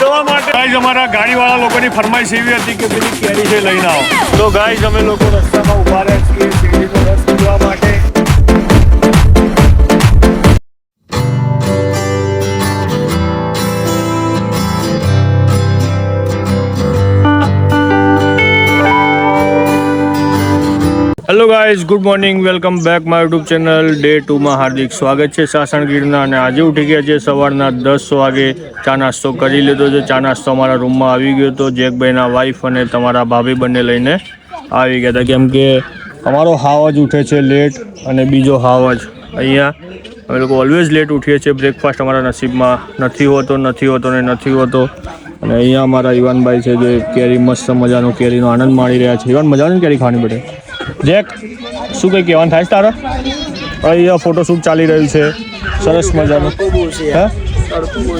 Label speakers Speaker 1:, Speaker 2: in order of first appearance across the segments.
Speaker 1: જવા માટે. ગાઈઝ અમારા ગાડીવાળા લોકોની ફરમાઈશ એવી હતી કે પેલી કેરી છે લઈને આવો. તો ગાઈઝ અમે લોકો રસ્તામાં ઊભા રહ્યા છીએ શેરડીનો રસ પીવા માટે. Hello guys good morning welcome back my YouTube channel day ટુમાં હાર્દિક સ્વાગત છે સાસણ ગીરના અને આજે ઉઠી ગયા છે સવારના દસ વાગે. ચા નાસ્તો કરી લીધો છે. ચા નાસ્તો અમારા રૂમમાં આવી ગયો હતો જેકભાઈના વાઈફ અને તમારા ભાભી બંને લઈને આવી ગયા હતા. કેમ કે અમારો હાવ જ ઉઠે છે લેટ અને બીજો હાવ જ અહીંયા. અમે લોકો ઓલવેઝ લેટ ઉઠીએ છીએ. બ્રેકફાસ્ટ અમારા નસીબમાં નથી હોતો નથી હોતો ને નથી હોતો. અને અહીંયા અમારા યુવાનભાઈ છે જે કેરી મસ્ત મજાનો કેરીનો આનંદ માણી રહ્યા છે. યુવાન મજાની કેરી ખાવાની બેટે? જેક શું કંઈ કહેવાનું? થાય તારો? અહીંયા ફોટોશૂટ ચાલી રહ્યું છે. સરસ મજાનું. હા?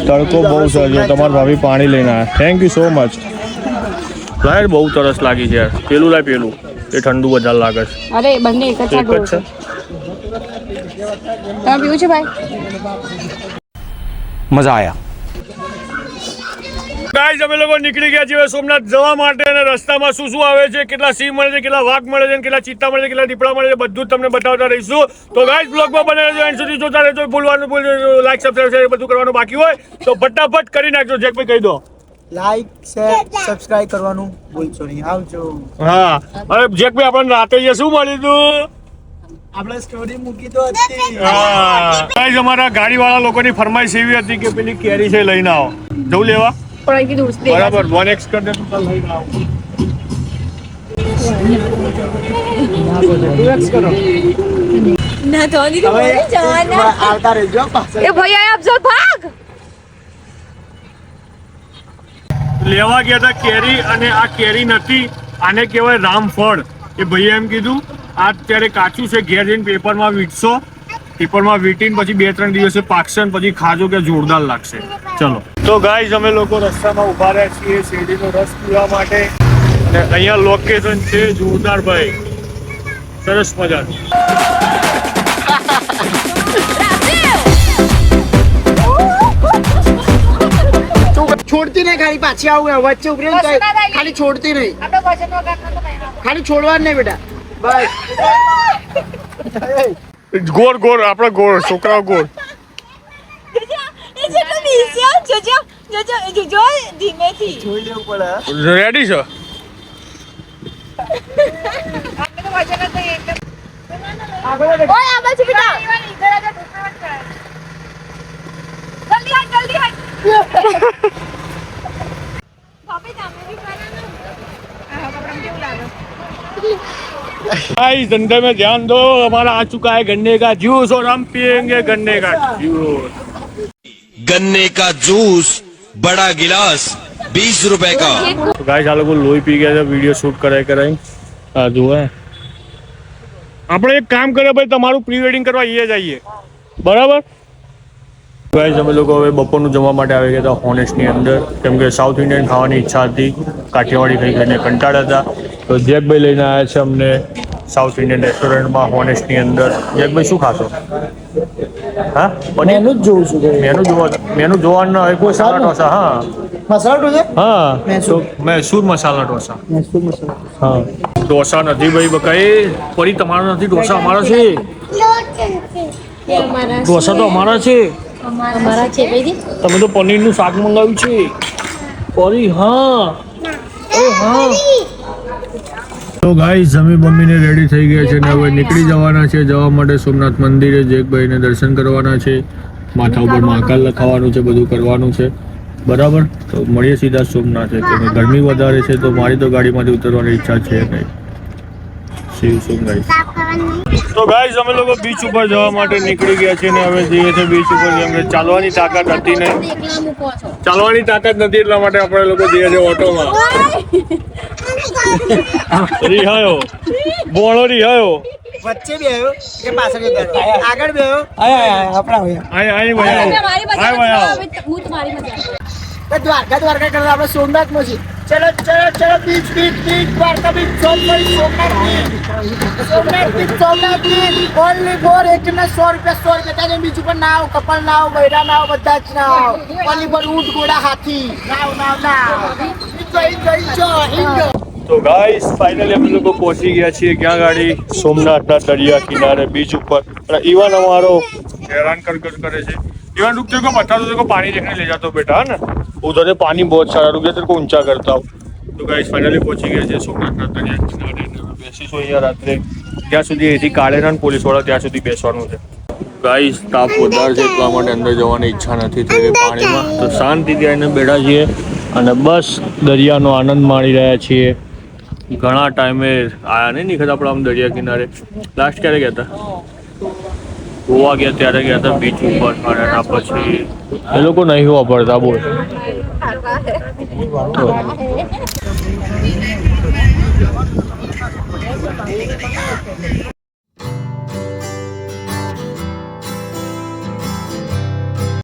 Speaker 1: તડકો બહુ સરસ છે તમારા ભાભી પાણી લઈને આવ્યા. થેન્ક યુ સો મચ લાયર બહુ તરસ લાગી છે યાર. પેલું લાય પેલું. એ ઠંડુ વધારે લાગે છે.
Speaker 2: અરે બંને એક જ
Speaker 1: છે?
Speaker 2: તમે પીવું છે ભાઈ?
Speaker 3: મજા આવ્યા
Speaker 1: ગાઈઝ અમે લોકો નીકળી ગયા છીએ સોમનાથ જવા માટે અને રસ્તામાં શું શું આવે છે કેટલા સિંહ મળે છે કેટલા વાઘ મળે છે કેટલા ચિત્તા મળે છે કેટલા દીપડા મળે છે બધું જ તમને બતાવતા રહીશું. તો ગાઈઝ બ્લોગમાં બને રહેજો એન્ડ સુધી જોતા રહેજો ભૂલવાનું ભૂલ લાઈક સબસ્ક્રાઈબ બધું કરવાનું બાકી હોય. તો ફટાફટ કરી નાખજો જેકભાઈ કહી દો.
Speaker 4: લાઈક શેર સબસ્ક્રાઇબ કરવાનું ભૂલશો નહીં. આવજો.
Speaker 1: હા. અરે જેકભાઈ આપણને રાતે જે શું મળ્યું હતું?
Speaker 4: આપણે સ્ટોરી મૂકી તો હતી.
Speaker 1: હા. ગાઈઝ અમારા ગાડીવાળા લોકોની ફરમાઈશ એવી હતી કે પેલી કેરી છે લઈને આવો. જવું લેવા?
Speaker 2: પણ સુધી
Speaker 1: બરાબર વન એક્સ કરી દે તું લઈને આવો.
Speaker 2: ના તો નહીં તો
Speaker 4: હવે
Speaker 2: બોલે જવાના.
Speaker 4: આવતા રહેજો પાછળ.
Speaker 2: એ ભાઈ આય આપજો ભાગ!
Speaker 1: લેવા ગયા હતા કેરી અને આ કેરી નથી. આને કહેવાય રામફળ. એ ભાઈએ એમ કીધું આ અત્યારે કાચું છે ઘેર જઈને પેપરમાં વીટશો. પેપરમાં વીટીને પછી બે ત્રણ દિવસે પાકશે પછી ખાજો કે જોરદાર લાગશે. ચલો. તો ગાઈઝ અમે લોકો રસ્તામાં ઊભા રહ્યા છીએ શેરડીનો રસ પીવા માટે. અને અહીંયા લોકેશન છે જોરદાર ભાઈ. સરસ મજાનું.
Speaker 4: છોડતી નહીં ખાલી પાછી આવું વચ્ચે ઉભરી ખાલી છોડતી નહીં. ખાલી છોડવા જ નહીં. બેટા. બસ.
Speaker 1: ગોળ ગોળ આપણા ગોળ છોકરાઓ ગોળ.
Speaker 2: જોજો જોજો જોજો ધીમેથી
Speaker 4: જોઈ લેવું પડે
Speaker 1: રેડી છે
Speaker 2: આપણે તો વજન જ નહીં એટલે ઓય આ બાજુ બેટા જલ્દી હાટ જલ્દી હાટ ભાભી તમે બી કરો ને આ કપડાં કેવું લાગે
Speaker 1: गाइस धंधे में ध्यान दो हमारा आ चुका है गन्ने का जूस और हम पियेंगे गन्ने का जूस
Speaker 5: गन्ने का जूस बड़ा गिलास बीस रुपए का
Speaker 1: तो गाइस આ લોકો લોહી પી ગયા છે વિડીયો શૂટ કરાય કરાય હા જુઓ આપણે એક કામ કરીએ ભાઈ તમારું પ્રી વેડિંગ કરવા એ જઈએ બરાબર ગાઈઝ અમે લોકો હવે બપોરનું જમવા માટે આવી ગયા હતા હોનેસ્ટની અંદર કેમ કે સાઉથ ઇન્ડિયન ખાવાની ઈચ્છા હતી કાઠિયાવાડી ખાઈ ખાઈને કંટાળા હતા તો જેકભાઈ લઈને આવ્યા છે અમને સાઉથ ઇન્ડિયન રેસ્ટોરન્ટમાં હોનેસ્ટની અંદર જેકભાઈ શું ખાશો હા? પનીર?
Speaker 4: જ જોઉં છું
Speaker 1: મેનુ જોવા મેનુ જોવાનું હોય મસાલા? ઢોસા હા.
Speaker 4: મસાલો ઢોસે
Speaker 1: હા.
Speaker 4: મૈસૂર.
Speaker 1: મૈસૂર મસાલા ઢોસા.
Speaker 4: મૈસૂર મસાલો.
Speaker 1: હા. ઢોસા નથી ભાઈ બકાઈ ફરી તમારો નથી ઢોસા અમારા છે. ઢોસા તો અમારા છે.
Speaker 2: અમારા છે ભાઈ
Speaker 1: તમે તો પનીરનું શાક મંગાવ્યું છે. ફરી હા. એ હા. તો ગાય જમી મમ્મીને રેડી થઈ ગયા છે ને હવે નીકળી જવાના છે. જવા માટે સોમનાથ મંદિરે જેકભાઈને દર્શન કરવાના છે. માથા ઉપર મહાકાલ લખાવાનું છે, બધું કરવાનું છે. બરાબર? તો મળીએ સીધા સોમનાથ. કેમ ગરમી વધારે છે, તો મારી તો ગાડીમાંથી ઉતરવાની ઈચ્છા છે નહીં. શિવ સોમ ગાઈસ તો ગાઈઝ અમે લોકો બીચ ઉપર જવા માટે નીકળી ગયા છીએ ને હવે જઈએ છીએ બીચ ઉપર. કેમ ચાલવાની તાકાત હતી ને. ચાલવાની તાકાત નથી એટલા માટે આપણે લોકો જઈએ છીએ ઓટોમાં. રિહાયો બોણો રિહાયો
Speaker 4: વચ્ચે બે આવ્યો કે પાછળ આગળ બે આવ્યો? આયા આપણા હોય.
Speaker 1: આય આય આય
Speaker 2: હું તમારી મજા
Speaker 4: દ્વારકા દ્વારકા કરતા આપણે સોમનાથમાં છીએ. ચલો ચલો ચલો beach beach beach Dwarka beach Somnath Somnath. Somnath beach Somnath beach. Only four ને સો રૂપિયા સો રૂપિયા. ત્યાં બીજું પણ નાવ કપલ નાવ બૈરા નાવ બધા જ નાવ. ઓનલી ફોર ઊંટ ઘોડા હાથી. નાવ નાવ એન્જોય એન્જોય
Speaker 1: તો ગાઈસ ફાઇનલી અમે લોકો પહોંચી ગયા છીએ ક્યાં ગાડી? સોમનાથના દરિયા કિનારે બીચ ઉપર. અને ઈવાન અમારો હેરાન કરગર કરે છે. ઈવાન રૂક તેરે કો બતા દો પાણી દેખને લઈ જાતો બેટા ને? ઉધર પાણી બહોત સારા રૂક તેરે ઊંચા કરતા હું તો ગાઈસ ફાઇનલી પહોંચી ગયા છે સોમનાથના દરિયા કિનારે. બેસીશું અહીંયા રાત્રે? ત્યાં સુધી અહીંથી કાળેરા પોલીસવાળા ત્યાં સુધી બેસવાનું છે. ગાઈસ તાપ વધારે છે એટલા માટે અંદર જવાની ઈચ્છા નથી થઈ પાણીમાં. તો શાંતિથી આવીને બેઠા છીએ. અને બસ દરિયાનો આનંદ માણી રહ્યા છીએ. ઘણા ટાઈમે આયા નહીં નીકળતા આપણે આમ દરિયા કિનારે. લાસ્ટ ક્યારે ગયા હતા? ગોવા ગયા, ત્યારે ગયા હતા બીચ ઉપર, અને એના પછી એ લોકો નહીં વાપરતા બોલ. તો